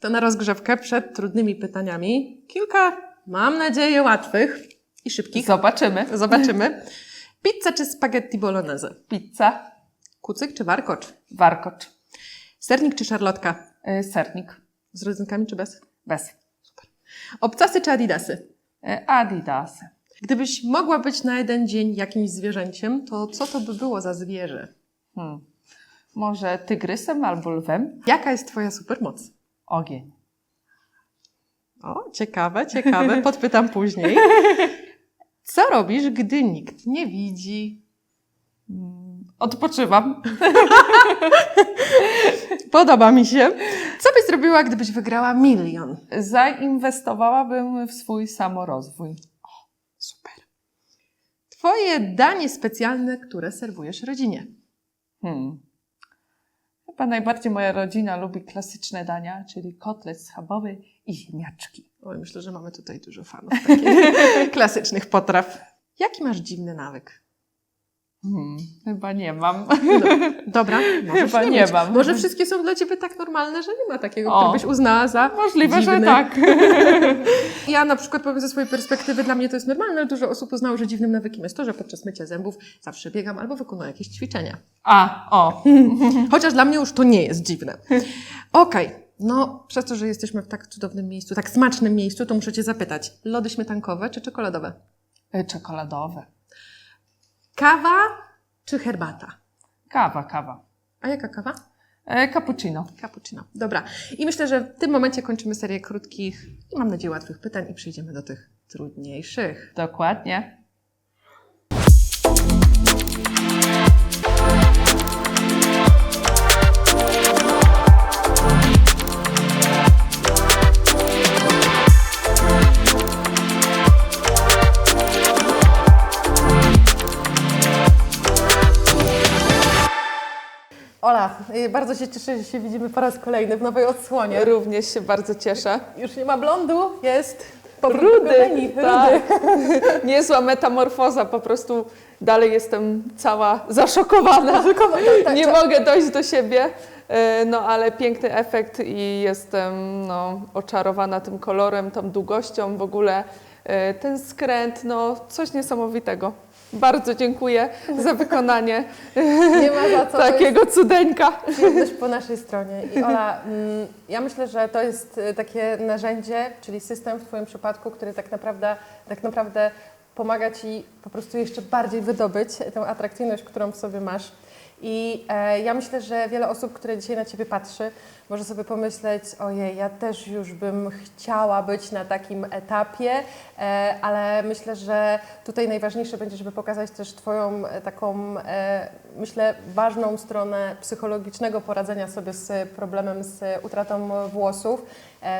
To na rozgrzewkę przed trudnymi pytaniami. Kilka, mam nadzieję, łatwych i szybkich. Zobaczymy. Zobaczymy. Pizza czy spaghetti bolognese? Pizza, Kucyk czy warkocz? warkocz, Sernik czy szarlotka? y, sernik, Z rodzynkami czy bez? bez. Obcasy czy adidasy? Y, Adidas. Gdybyś mogła być na jeden dzień jakimś zwierzęciem, to co to by było za zwierzę? Hmm. Może tygrysem albo lwem? Jaka jest Twoja supermoc? Ogień. O, ciekawe, ciekawe. Podpytam później. Co robisz, gdy nikt nie widzi? Odpoczywam. Podoba mi się. Co byś zrobiła, gdybyś wygrała milion? Zainwestowałabym w swój samorozwój. Super. Twoje danie specjalne, które serwujesz rodzinie. Hmm. Chyba najbardziej moja rodzina lubi klasyczne dania, czyli kotlet schabowy i ziemniaczki. Oj, myślę, że mamy tutaj dużo fanów takich klasycznych potraw. Jaki masz dziwny nawyk? Hmm. Chyba nie mam. Dobra, możesz Chyba nie, nie mam. Może wszystkie są dla Ciebie tak normalne, że nie ma takiego, O. który byś uznała za Możliwe, dziwny. że tak. Ja na przykład powiem ze swojej perspektywy, dla mnie to jest normalne, ale dużo osób uznało, że dziwnym nawykiem jest to, że podczas mycia zębów zawsze biegam albo wykonuję jakieś ćwiczenia. A, o. Chociaż dla mnie już to nie jest dziwne. Okej, no przez to, że jesteśmy w tak cudownym miejscu, tak smacznym miejscu, to muszę Cię zapytać, lody śmietankowe czy czekoladowe? Y, Czekoladowe. Kawa czy herbata? Kawa, kawa. A jaka kawa? E, Cappuccino. Cappuccino. Dobra. I myślę, że w tym momencie kończymy serię krótkich i mam nadzieję łatwych pytań i przejdziemy do tych trudniejszych. Dokładnie. Bardzo się cieszę, że się widzimy po raz kolejny w nowej odsłonie. Również się bardzo cieszę. Już nie ma blondu, jest Rudy, tak. rudy. Niezła metamorfoza, po prostu dalej jestem cała zaszokowana. tak, Nie tak. mogę dojść do siebie. E, No ale piękny efekt i jestem no, oczarowana tym kolorem, tą długością w ogóle. E, Ten skręt, no coś niesamowitego. Bardzo dziękuję za wykonanie Nie ma za co. takiego cudeńka. przyjemność po naszej stronie. I Ola, mm, ja myślę, że to jest y, takie narzędzie, czyli system w Twoim przypadku, który tak naprawdę, tak naprawdę pomaga Ci po prostu jeszcze bardziej wydobyć tę atrakcyjność, którą w sobie masz. I e, ja myślę, że wiele osób, które dzisiaj na Ciebie patrzy, może sobie pomyśleć, ojej, ja też już bym chciała być na takim etapie, e, ale myślę, że tutaj najważniejsze będzie, żeby pokazać też Twoją e, taką, e, myślę, ważną stronę psychologicznego poradzenia sobie z problemem z utratą włosów.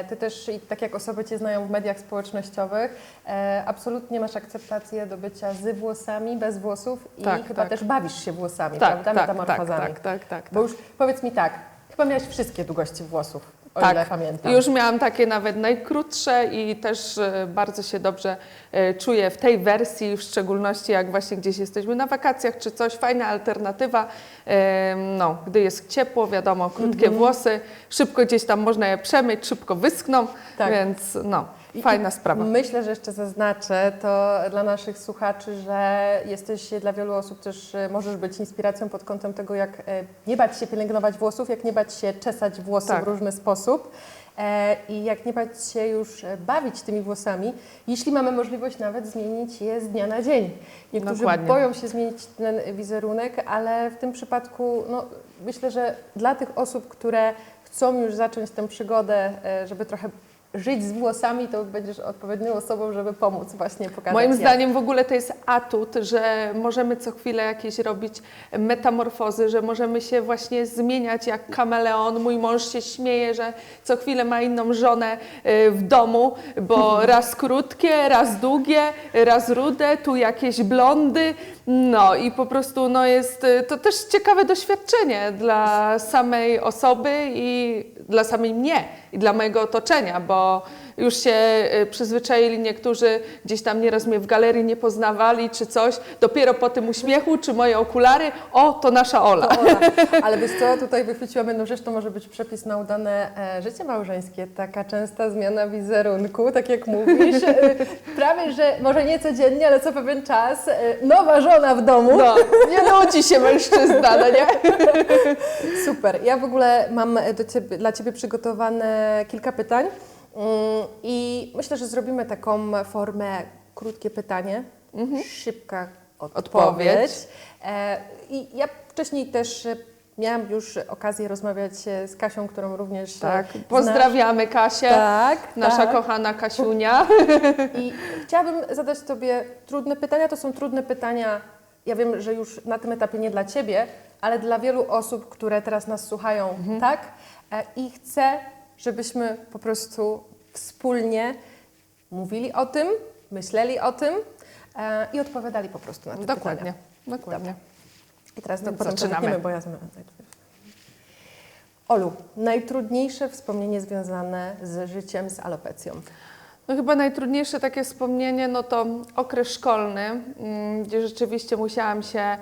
Ty też, tak jak osoby Cię znają w mediach społecznościowych, absolutnie masz akceptację do bycia z włosami, bez włosów i Tak, chyba tak. też bawisz się włosami, Tak, prawda? tak, tak, Metamorfozami. tak, tak, tak. Bo już powiedz mi tak, chyba miałaś wszystkie długości włosów, o Tak. ile pamiętam. Już miałam takie nawet najkrótsze i też e, bardzo się dobrze e, czuję w tej wersji, w szczególności jak właśnie gdzieś jesteśmy na wakacjach czy coś, fajna alternatywa. E, No, gdy jest ciepło, wiadomo, krótkie Mhm. włosy, szybko gdzieś tam można je przemyć, szybko wyschną, Tak. więc no, fajna sprawa. Myślę, że jeszcze zaznaczę to dla naszych słuchaczy, że jesteś dla wielu osób też, e, możesz być inspiracją pod kątem tego, jak e, nie bać się pielęgnować włosów, jak nie bać się czesać włosy Tak. w różny sposób e, i jak nie bać się już e, bawić tymi włosami, jeśli mamy możliwość nawet zmienić je z dnia na dzień. Niektórzy Dokładnie. boją się zmienić ten wizerunek, ale w tym przypadku no, myślę, że dla tych osób, które chcą już zacząć tę przygodę, e, żeby trochę żyć z włosami, to będziesz odpowiednią osobą, żeby pomóc właśnie pokazać. Moim jak. zdaniem w ogóle to jest atut, że możemy co chwilę jakieś robić metamorfozy, że możemy się właśnie zmieniać jak kameleon. Mój mąż się śmieje, że co chwilę ma inną żonę y, w domu, bo raz krótkie, raz długie, raz rude, tu jakieś blondy. No i po prostu no jest y, to też ciekawe doświadczenie dla samej osoby i dla samej mnie i dla mojego otoczenia, bo już się y, przyzwyczaili niektórzy, gdzieś tam nieraz mnie w galerii nie poznawali czy coś, dopiero po tym uśmiechu czy moje okulary, o, to nasza Ola. To Ola. Ale wiesz co, tutaj wychwyciłam jedną rzecz, to może być przepis na udane e, życie małżeńskie. Taka częsta zmiana wizerunku, tak jak mówisz. E, prawie, że może nie codziennie, ale co pewien czas. E, nowa żona w domu. No, nie nudzi się mężczyzna, no nie? Super. Ja w ogóle mam do ciebie, dla Ciebie przygotowane kilka pytań i myślę, że zrobimy taką formę krótkie pytanie, szybka odpowiedź. Odpowiedź. E, I ja wcześniej też e, miałam już okazję rozmawiać e, z Kasią, którą również Tak, znasz. pozdrawiamy Kasię, Tak, nasza tak. kochana Kasiunia. I chciałabym zadać Tobie trudne pytania. To są trudne pytania, ja wiem, że już na tym etapie nie dla Ciebie, ale dla wielu osób, które teraz nas słuchają, tak? E, I chcę, żebyśmy po prostu wspólnie mówili o tym, myśleli o tym e, i odpowiadali po prostu na te Dokładnie, pytania. dokładnie. I teraz to No, potem zaczynamy. bo ja zamykam. Olu, najtrudniejsze wspomnienie związane z życiem z alopecją. No chyba najtrudniejsze takie wspomnienie, no to okres szkolny, mm, gdzie rzeczywiście musiałam się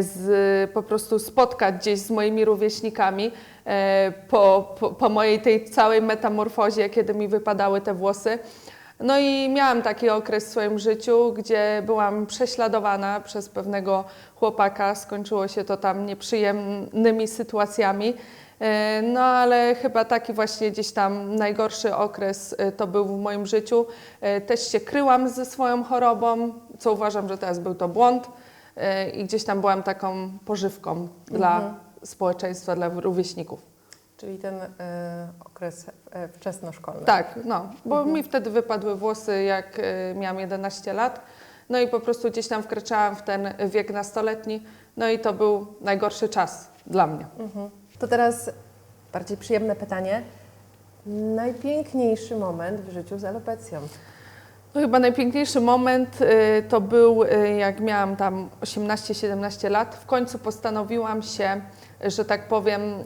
z, po prostu spotkać gdzieś z moimi rówieśnikami e, po, po, po mojej tej całej metamorfozie, kiedy mi wypadały te włosy. No i miałam taki okres w swoim życiu, gdzie byłam prześladowana przez pewnego chłopaka. Skończyło się to tam nieprzyjemnymi sytuacjami. E, No ale chyba taki właśnie gdzieś tam najgorszy okres e, to był w moim życiu. E, Też się kryłam ze swoją chorobą, co uważam, że teraz był to błąd e, i gdzieś tam byłam taką pożywką dla społeczeństwa, dla rówieśników. Czyli ten e, okres e, wczesnoszkolny. Tak, no, bo mi wtedy wypadły włosy, jak e, miałam 11 lat. No i po prostu gdzieś tam wkraczałam w ten wiek nastoletni. No i to był najgorszy czas dla mnie. Mhm. To teraz bardziej przyjemne pytanie. Najpiękniejszy moment w życiu z alopecją. No chyba najpiękniejszy moment y, to był, y, jak miałam tam 18-17 lat. W końcu postanowiłam się, że tak powiem, y,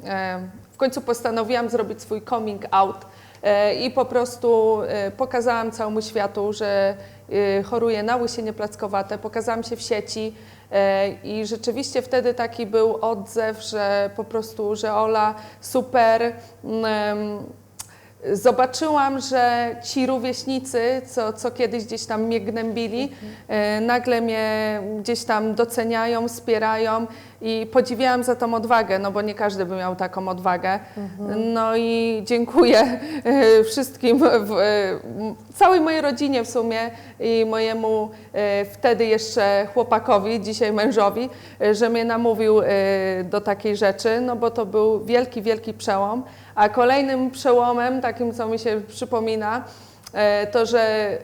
w końcu postanowiłam zrobić swój coming out y, i po prostu y, pokazałam całemu światu, że choruję na łysienie plackowate. Pokazałam się w sieci i rzeczywiście wtedy taki był odzew, że po prostu, że Ola super. ym, Zobaczyłam, że ci rówieśnicy, co, co kiedyś gdzieś tam mnie gnębili, e, nagle mnie gdzieś tam doceniają, wspierają i podziwiałam za tą odwagę, no bo nie każdy by miał taką odwagę. No i dziękuję e, wszystkim, e, całej mojej rodzinie w sumie i mojemu e, wtedy jeszcze chłopakowi, dzisiaj mężowi, że mnie namówił do takiej rzeczy, no bo to był wielki, wielki przełom. A kolejnym przełomem, takim co mi się przypomina, to że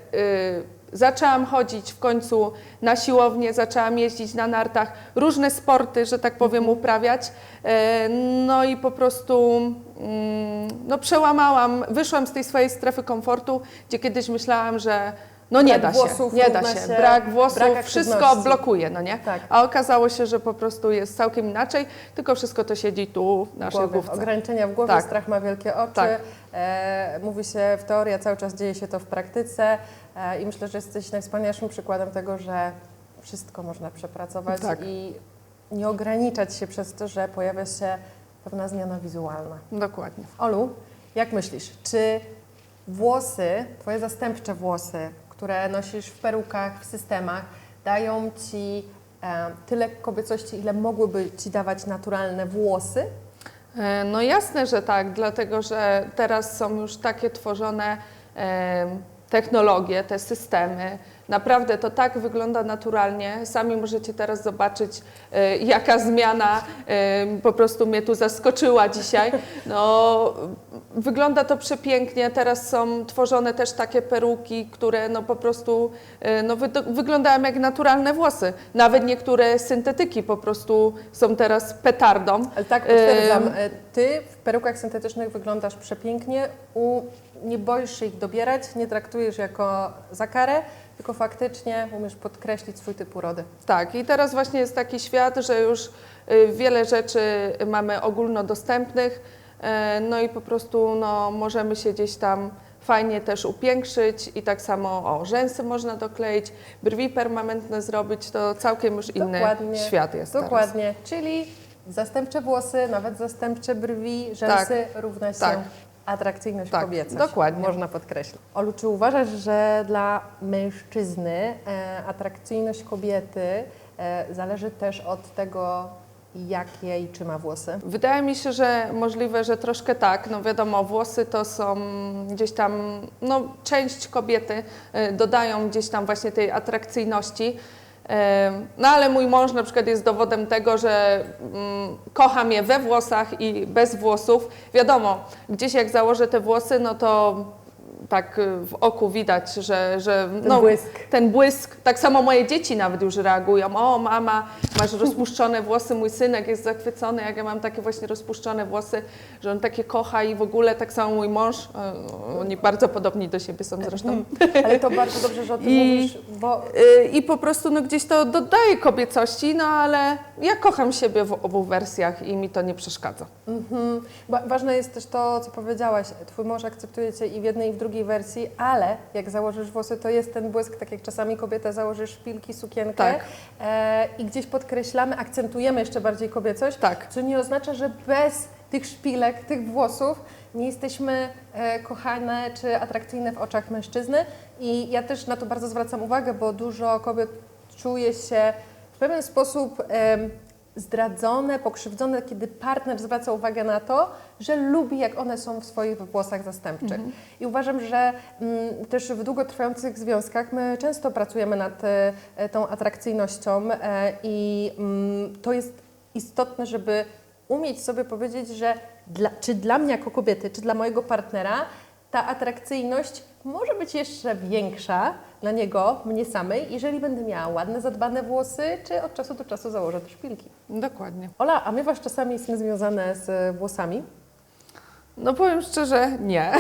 zaczęłam chodzić w końcu na siłownię, zaczęłam jeździć na nartach, różne sporty, że tak powiem, uprawiać. E, No i po prostu mm, no, przełamałam, wyszłam z tej swojej strefy komfortu, gdzie kiedyś myślałam, że no nie da włosów się, nie da się, brak włosów, brak wszystko blokuje, no nie? Tak. A okazało się, że po prostu jest całkiem inaczej, tylko wszystko to siedzi tu w naszej Głowy, główce. ograniczenia w głowie, Tak. strach ma wielkie oczy. Tak. E, mówi się w teorii, a cały czas dzieje się to w praktyce. E, I myślę, że jesteś najwspanialszym przykładem tego, że wszystko można przepracować Tak. i nie ograniczać się przez to, że pojawia się pewna zmiana wizualna. Dokładnie. Olu, jak myślisz, czy włosy, Twoje zastępcze włosy, które nosisz w perukach, w systemach, dają Ci e, tyle kobiecości, ile mogłyby Ci dawać naturalne włosy? E, No jasne, że tak, dlatego że teraz są już takie tworzone e, technologie, te systemy. Naprawdę to tak wygląda naturalnie. Sami możecie teraz zobaczyć, e, jaka zmiana e, po prostu mnie tu zaskoczyła dzisiaj. No, wygląda to przepięknie. Teraz są tworzone też takie peruki, które no po prostu e, no, wy, wyglądają jak naturalne włosy. Nawet niektóre syntetyki po prostu są teraz petardą. Ale tak, potwierdzam. Ty w perukach syntetycznych wyglądasz przepięknie, u, nie boisz się ich dobierać, nie traktujesz jako za karę, tylko faktycznie umiesz podkreślić swój typ urody. Tak, i teraz właśnie jest taki świat, że już y, wiele rzeczy mamy ogólnodostępnych. E, No i po prostu no, możemy się gdzieś tam fajnie też upiększyć i tak samo o rzęsy można dokleić, brwi permanentne zrobić, to całkiem już inny Dokładnie. świat jest teraz. Dokładnie, czyli zastępcze włosy, nawet zastępcze brwi, rzęsy równa się tak. Atrakcyjność Tak, kobiecość. dokładnie. Można podkreślić. Olu, czy uważasz, że dla mężczyzny e, atrakcyjność kobiety e, zależy też od tego, jakie i czy ma włosy? Wydaje mi się, że możliwe, że troszkę tak. No wiadomo, włosy to są gdzieś tam, no część kobiety y, dodają gdzieś tam właśnie tej atrakcyjności. No ale mój mąż na przykład jest dowodem tego, że mm, kocham je we włosach i bez włosów. Wiadomo, gdzieś jak założę te włosy, no to tak y, w oku widać, że, że Ten no, błysk. ten błysk. Tak samo moje dzieci nawet już reagują. O, mama, masz rozpuszczone włosy. Mój synek jest zachwycony, jak ja mam takie właśnie rozpuszczone włosy, że on takie kocha i w ogóle tak samo mój mąż. e, Oni bardzo podobni do siebie są zresztą. Ale to bardzo dobrze, że o tym I- mówisz, bo Y, I po prostu no, gdzieś to dodaje kobiecości, no ale ja kocham siebie w obu wersjach i mi to nie przeszkadza. Mhm. Wa- Ważne jest też to, co powiedziałaś. Twój mąż akceptuje cię i w jednej, i w drugiej wersji, ale jak założysz włosy, to jest ten błysk, tak jak czasami kobieta założy szpilki, sukienkę Tak. e, i gdzieś podkreślamy, akcentujemy jeszcze bardziej kobiecość, Tak. co nie oznacza, że bez tych szpilek, tych włosów nie jesteśmy e, kochane czy atrakcyjne w oczach mężczyzny. I ja też na to bardzo zwracam uwagę, bo dużo kobiet czuje się w pewien sposób em, zdradzone, pokrzywdzone, kiedy partner zwraca uwagę na to, że lubi, jak one są w swoich włosach zastępczych. I uważam, że mm, też w długotrwających związkach my często pracujemy nad e, e, tą atrakcyjnością e, i mm, to jest istotne, żeby umieć sobie powiedzieć, że dla, czy dla mnie jako kobiety, czy dla mojego partnera ta atrakcyjność może być jeszcze większa dla niego, mnie samej, jeżeli będę miała ładne, zadbane włosy, czy od czasu do czasu założę te szpilki. Dokładnie. Ola, a my Was czasami jest związane z włosami? No powiem szczerze, nie.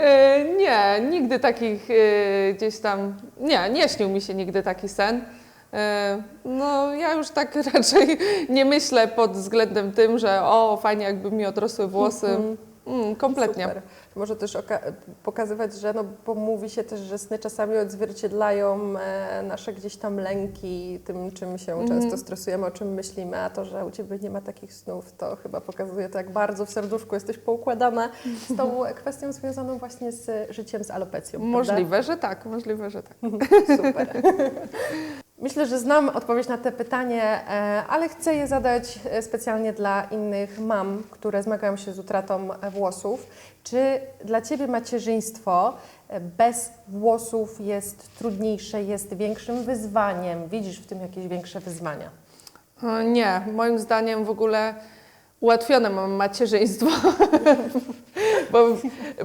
E, nie, nigdy takich e, gdzieś tam, nie, nie śnił mi się nigdy taki sen. E, No ja już tak raczej nie myślę pod względem tym, że o fajnie jakby mi odrosły włosy. Mhm. Mm, kompletnie. Super. Może też oka- pokazywać, że no, bo mówi się też, że sny czasami odzwierciedlają e, nasze gdzieś tam lęki, tym czym się Mhm. często stresujemy, o czym myślimy, a to, że u Ciebie nie ma takich snów, to chyba pokazuje to, jak bardzo w serduszku jesteś poukładana z tą kwestią związaną właśnie z życiem z alopecją. prawda? Możliwe, że tak, możliwe, że tak. Super. Myślę, że znam odpowiedź na to pytanie, e, ale chcę je zadać e, specjalnie dla innych mam, które zmagają się z utratą e, włosów. Czy dla Ciebie macierzyństwo bez włosów jest trudniejsze, jest większym wyzwaniem? Widzisz w tym jakieś większe wyzwania? Nie, moim zdaniem w ogóle ułatwione mam macierzyństwo, bo,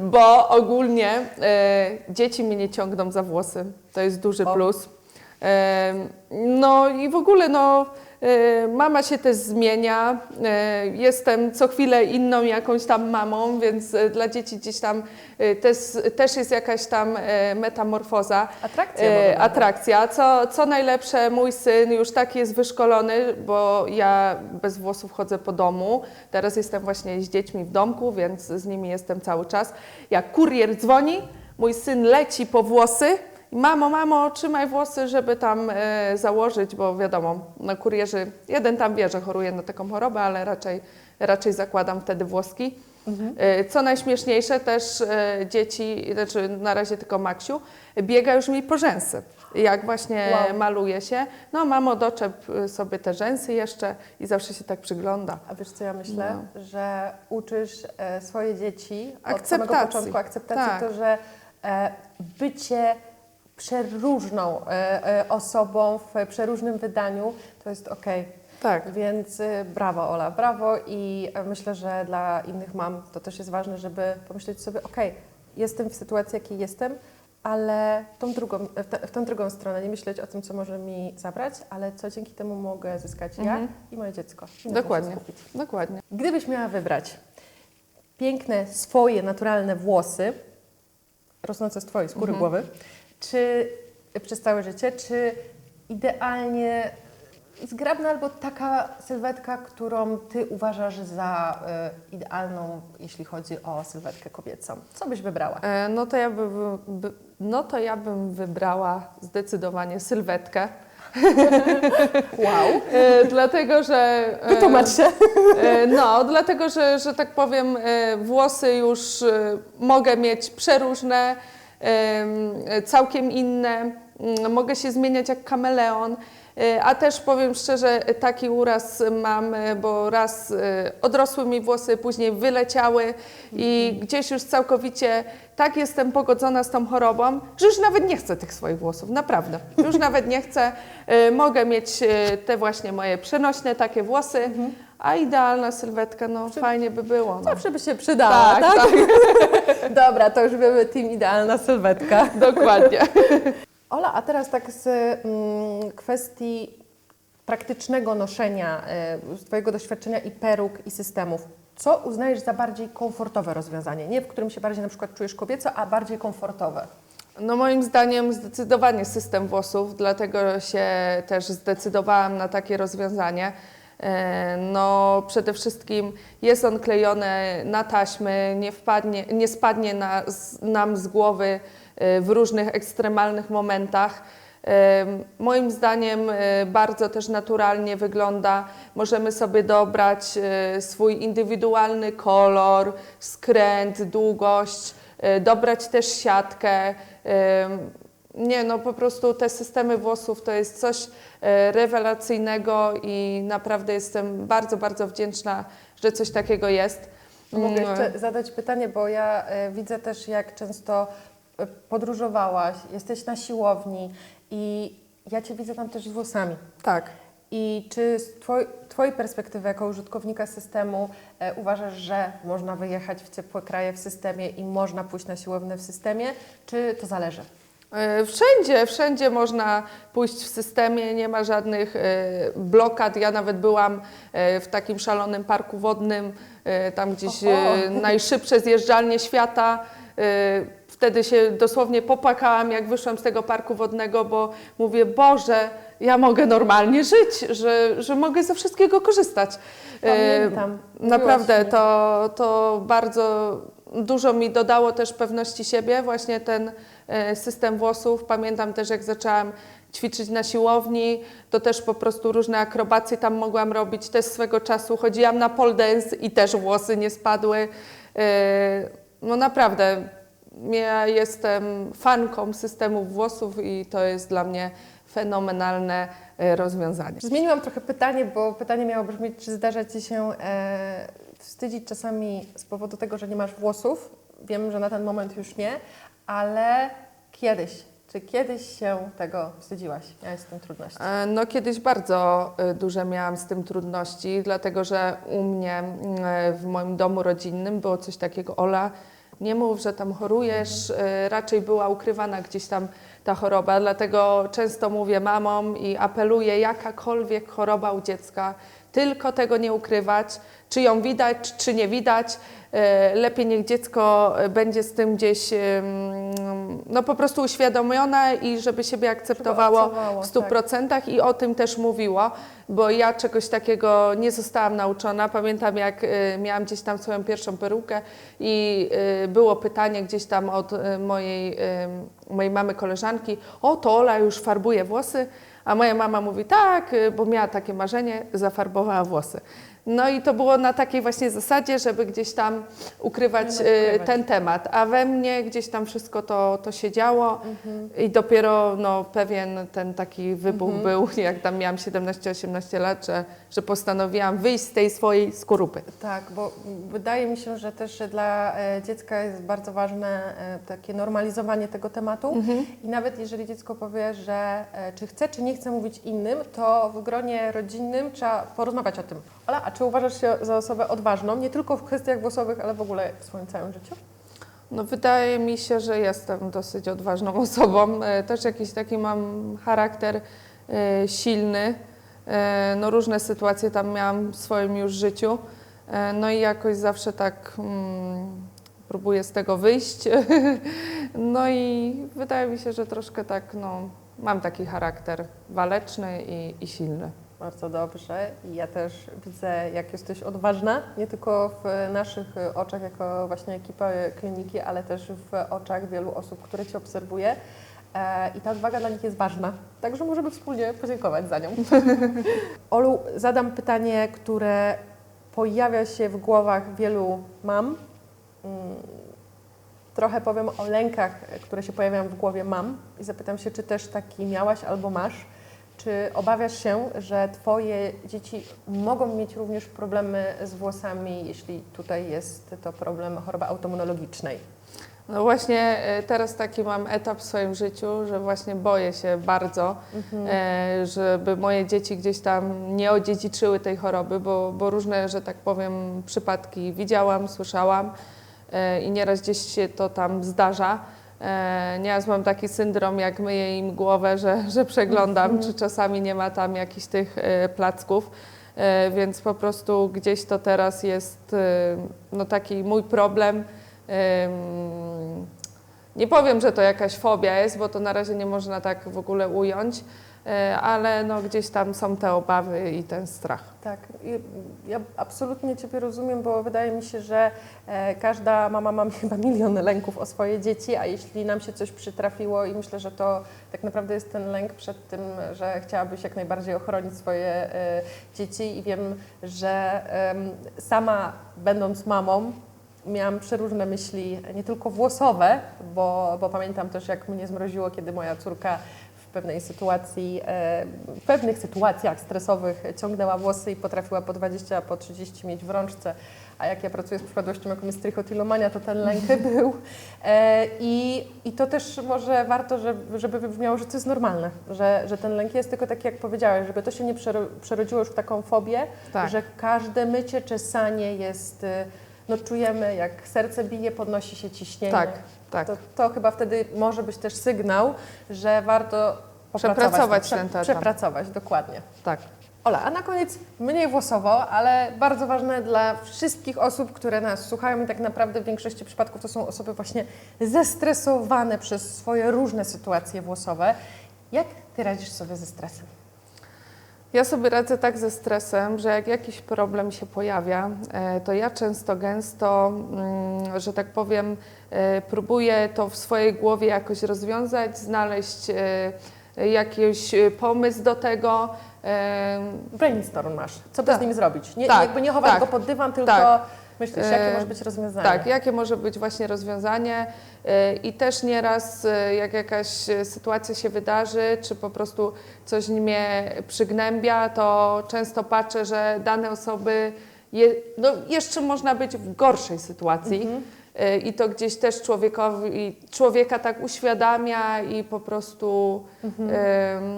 bo ogólnie dzieci mnie nie ciągną za włosy. To jest duży O. plus. No i w ogóle no, e, mama się też zmienia. E, jestem co chwilę inną jakąś tam mamą, więc e, dla dzieci gdzieś tam też, też jest jakaś tam metamorfoza. Atrakcja. E, atrakcja. Co, co najlepsze, mój syn już tak jest wyszkolony, bo ja bez włosów chodzę po domu. Teraz jestem właśnie z dziećmi w domku, więc z nimi jestem cały czas. Jak kurier dzwoni, mój syn leci po włosy. Mamo, mamo, trzymaj włosy, żeby tam e, założyć, bo wiadomo, no kurierzy, jeden tam wie, że choruje na taką chorobę, ale raczej, raczej zakładam wtedy włoski. E, Co najśmieszniejsze, też e, dzieci, znaczy na razie tylko Maksiu, biega już mi po rzęsy. Jak właśnie Wow. maluje się, no mamo, doczep y, sobie te rzęsy jeszcze i zawsze się tak przygląda. A wiesz co ja myślę? Że uczysz e, swoje dzieci od samego Akceptacji. początku akceptacji, Tak. to, że e, bycie przeróżną e, e, osobą w przeróżnym wydaniu to jest okej. Tak. Więc y, brawo Ola, brawo i e, myślę, że dla innych mam to też jest ważne, żeby pomyśleć sobie, okej, jestem w sytuacji, jakiej jestem, ale tą drugą, w, te, w tą drugą stronę, nie myśleć o tym, co może mi zabrać, ale co dzięki temu mogę zyskać ja Mhm. i moje dziecko. I Dokładnie, dokładnie. Gdybyś miała wybrać piękne, swoje, naturalne włosy, rosnące z Twojej skóry Mhm. głowy, czy przez całe życie, czy idealnie zgrabna albo taka sylwetka, którą Ty uważasz za y, idealną, jeśli chodzi o sylwetkę kobiecą? Co byś wybrała? E, No to ja, by, by, no to ja bym wybrała zdecydowanie sylwetkę. Wow. E, dlatego, że. e, Wytłumacz się. E, No, dlatego, że, że tak powiem, e, włosy już e, mogę mieć przeróżne, całkiem inne, mm, mogę się zmieniać jak kameleon. E, A też powiem szczerze, taki uraz mam, e, bo raz e, odrosły mi włosy, później wyleciały i gdzieś już całkowicie tak jestem pogodzona z tą chorobą, że już nawet nie chcę tych swoich włosów, naprawdę. Już nawet nie chcę. Mogę mieć te właśnie moje przenośne takie włosy, a idealna sylwetka, no fajnie by było. No. Zawsze by się przydała, tak? tak, Dobra, to już wiemy, team idealna sylwetka. dokładnie. Ola, a teraz tak z mm, kwestii praktycznego noszenia, y, z Twojego doświadczenia i peruk, i systemów. Co uznajesz za bardziej komfortowe rozwiązanie? Nie w którym się bardziej na przykład czujesz kobieco, a bardziej komfortowe. No moim zdaniem zdecydowanie system włosów, dlatego się też zdecydowałam na takie rozwiązanie. E, No przede wszystkim jest on klejony na taśmy, nie, wpadnie, nie spadnie na, nam z głowy e, w różnych ekstremalnych momentach. E, Moim zdaniem bardzo też naturalnie wygląda. Możemy sobie dobrać swój indywidualny kolor, skręt, długość, dobrać też siatkę. Nie, no po prostu te systemy włosów to jest coś e, rewelacyjnego i naprawdę jestem bardzo, bardzo wdzięczna, że coś takiego jest. Mogę Mm, jeszcze zadać pytanie, bo ja e, widzę też, jak często e, podróżowałaś, jesteś na siłowni i ja Cię widzę tam też z włosami. Tak. I czy z twoj, Twojej perspektywy jako użytkownika systemu e, uważasz, że można wyjechać w ciepłe kraje w systemie i można pójść na siłownię w systemie, czy to zależy? E, Wszędzie, wszędzie można pójść w systemie, nie ma żadnych e, blokad. Ja nawet byłam e, w takim szalonym parku wodnym, tam gdzieś Oho. najszybsze zjeżdżalnie świata. Wtedy się dosłownie popłakałam, jak wyszłam z tego parku wodnego, bo mówię, Boże, ja mogę normalnie żyć, że, że mogę ze wszystkiego korzystać. Pamiętam. Naprawdę to, to bardzo dużo mi dodało też pewności siebie, właśnie ten system włosów. Pamiętam też, jak zaczęłam ćwiczyć na siłowni, to też po prostu różne akrobacje tam mogłam robić. Też swego czasu chodziłam na pole dance i też włosy nie spadły. E, No naprawdę, ja jestem fanką systemu włosów i to jest dla mnie fenomenalne e, rozwiązanie. Zmieniłam trochę pytanie, bo pytanie miało brzmieć, czy zdarza Ci się e, wstydzić czasami z powodu tego, że nie masz włosów? Wiem, że na ten moment już nie, ale kiedyś, czy kiedyś się tego wstydziłaś? Miałaś z tym trudności? E, No kiedyś bardzo e, duże miałam z tym trudności, dlatego że u mnie e, w moim domu rodzinnym było coś takiego, Ola, nie mów, że tam chorujesz, e, raczej była ukrywana gdzieś tam ta choroba, dlatego często mówię mamom i apeluję, jakakolwiek choroba u dziecka, tylko tego nie ukrywać, czy ją widać, czy nie widać. E, Lepiej niech dziecko e, będzie z tym gdzieś no po prostu uświadomione i żeby siebie akceptowało w 100% i o tym też mówiło, bo ja czegoś takiego nie zostałam nauczona. Pamiętam jak y, miałam gdzieś tam swoją pierwszą perukę i było pytanie gdzieś tam od mojej, mojej mamy koleżanki, o to Ola już farbuje włosy, a moja mama mówi tak, y, bo miała takie marzenie, zafarbowała włosy. No i to było na takiej właśnie zasadzie, żeby gdzieś tam ukrywać, y, ukrywać. ten temat, a we mnie gdzieś tam wszystko to, to się działo Mhm. i dopiero no, pewien ten taki wybuch Mhm. był, jak tam miałam 17-18 lat, że, że postanowiłam wyjść z tej swojej skorupy. Tak, bo wydaje mi się, że też dla e, dziecka jest bardzo ważne e, takie normalizowanie tego tematu Mhm. i nawet jeżeli dziecko powie, że e, czy chce, czy nie chce mówić innym, to w gronie rodzinnym trzeba porozmawiać o tym. Ola, czy uważasz się za osobę odważną, nie tylko w kwestiach włosowych, ale w ogóle w swoim całym życiu? No, wydaje mi się, że jestem dosyć odważną osobą. E, Też jakiś taki mam charakter e, silny. E, No, różne sytuacje tam miałam w swoim już życiu. No i jakoś zawsze tak mm, próbuję z tego wyjść. No i wydaje mi się, że troszkę tak, no, mam taki charakter waleczny i, i silny. Bardzo dobrze. I ja też widzę, jak jesteś odważna, nie tylko w naszych oczach jako właśnie ekipa kliniki, ale też w oczach wielu osób, które Cię obserwuje. E, I ta odwaga dla nich jest ważna. Także możemy wspólnie podziękować za nią. Olu, zadam pytanie, które pojawia się w głowach wielu mam. Mm, Trochę powiem o lękach, które się pojawiają w głowie mam i zapytam się, czy też taki miałaś albo masz. Czy obawiasz się, że Twoje dzieci mogą mieć również problemy z włosami, jeśli tutaj jest to problem choroby autoimmunologicznej? No właśnie e, teraz taki mam etap w swoim życiu, że właśnie boję się bardzo, e, żeby moje dzieci gdzieś tam nie odziedziczyły tej choroby, bo, bo różne, że tak powiem, przypadki widziałam, słyszałam e, i nieraz gdzieś się to tam zdarza. E, Nieraz mam taki syndrom, jak myję im głowę, że, że przeglądam, czy czasami nie ma tam jakichś tych e, placków. E, Więc po prostu gdzieś to teraz jest no, taki mój problem. Nie powiem, że to jakaś fobia jest, bo to na razie nie można tak w ogóle ująć, ale no gdzieś tam są te obawy i ten strach. Tak, ja absolutnie Ciebie rozumiem, bo wydaje mi się, że e, każda mama ma chyba milion lęków o swoje dzieci, a jeśli nam się coś przytrafiło i myślę, że to tak naprawdę jest ten lęk przed tym, że chciałabyś jak najbardziej ochronić swoje e, dzieci i wiem, że sama będąc mamą miałam przeróżne myśli, nie tylko włosowe, bo, bo pamiętam też jak mnie zmroziło, kiedy moja córka pewnej sytuacji, e, w pewnych sytuacjach stresowych ciągnęła włosy i potrafiła po 20, po 30 mieć w rączce. A jak ja pracuję z przypadłością, jaką jest trichotillomania, to ten lęk był. E, I, I to też może warto, żeby, żeby wybrzmiało, że to jest normalne, że, że ten lęk jest, tylko tak jak powiedziałeś, żeby to się nie przero- przerodziło już w taką fobię, Tak. że każde mycie, czesanie jest, y, no czujemy jak serce bije, podnosi się ciśnienie. Tak, tak. To, to chyba wtedy może być też sygnał, że warto Przepracować ten etap. Przepracować, dokładnie. Tak. Ola, a na koniec mniej włosowo, ale bardzo ważne dla wszystkich osób, które nas słuchają i tak naprawdę w większości przypadków to są osoby właśnie zestresowane przez swoje różne sytuacje włosowe. Jak Ty radzisz sobie ze stresem? Ja sobie radzę tak ze stresem, że jak jakiś problem się pojawia, e, to ja często, gęsto, mm, że tak powiem, e, próbuję to w swojej głowie jakoś rozwiązać, znaleźć e, jakiś pomysł do tego. Brainstorm masz. Co by Tak. z nim zrobić? Nie, Tak, jakby nie chować tak, go pod dywan, tylko tak. Myślisz, jakie może być rozwiązanie. Tak, jakie może być właśnie rozwiązanie y, i też nieraz y, jak jakaś sytuacja się wydarzy, czy po prostu coś mnie przygnębia, to często patrzę, że dane osoby je, no jeszcze można być w gorszej sytuacji. Y, I to gdzieś też człowiekowi, człowieka tak uświadamia i po prostu y,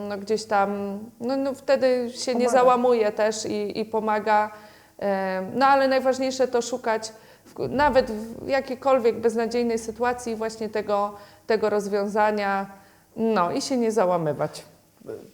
no gdzieś tam, no, no wtedy się nie Pomaga. załamuje też i, i pomaga. No ale najważniejsze to szukać w, nawet w jakiejkolwiek beznadziejnej sytuacji właśnie tego, tego rozwiązania, no i się nie załamywać.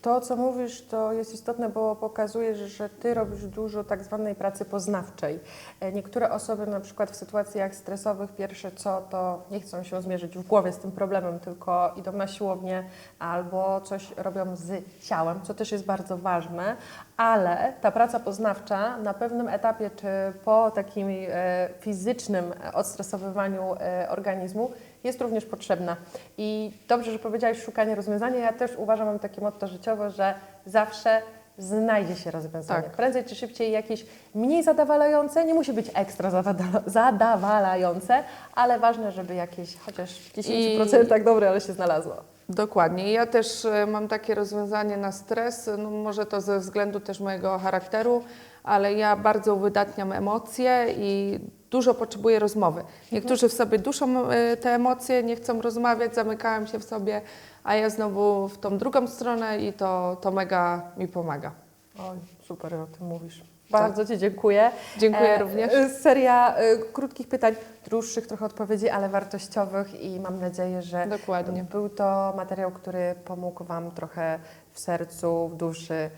To, co mówisz, to jest istotne, bo pokazujesz, że ty robisz dużo tak zwanej pracy poznawczej. E, Niektóre osoby na przykład w sytuacjach stresowych pierwsze co, to nie chcą się zmierzyć w głowie z tym problemem, tylko idą na siłownię albo coś robią z ciałem, co też jest bardzo ważne, ale ta praca poznawcza na pewnym etapie, czy po takim e, fizycznym odstresowywaniu e, organizmu, jest również potrzebna. I dobrze, że powiedziałeś szukanie rozwiązania. Ja też uważam, mam takie motto życiowe, że zawsze znajdzie się rozwiązanie. Tak. Prędzej czy szybciej jakieś mniej zadawalające, nie musi być ekstra zadawalające, ale ważne, żeby jakieś chociaż w 10% tak dobre, ale się znalazło. Dokładnie. Ja też e, mam takie rozwiązanie na stres, no może to ze względu też mojego charakteru, ale ja bardzo uwydatniam emocje i dużo potrzebuję rozmowy. Niektórzy w sobie duszą e, te emocje, nie chcą rozmawiać, zamykają się w sobie, a ja znowu w tą drugą stronę i to, to mega mi pomaga. Oj, super, o tym mówisz. Bardzo Ci dziękuję. Dziękuję E, również. e, Seria e, krótkich pytań, dróższych trochę odpowiedzi, ale wartościowych i mam nadzieję, że Dokładnie. był to materiał, który pomógł Wam trochę w sercu, w duszy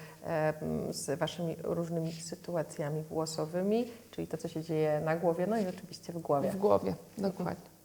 z Waszymi różnymi sytuacjami włosowymi, czyli to, co się dzieje na głowie, no i oczywiście w głowie. W głowie, dokładnie.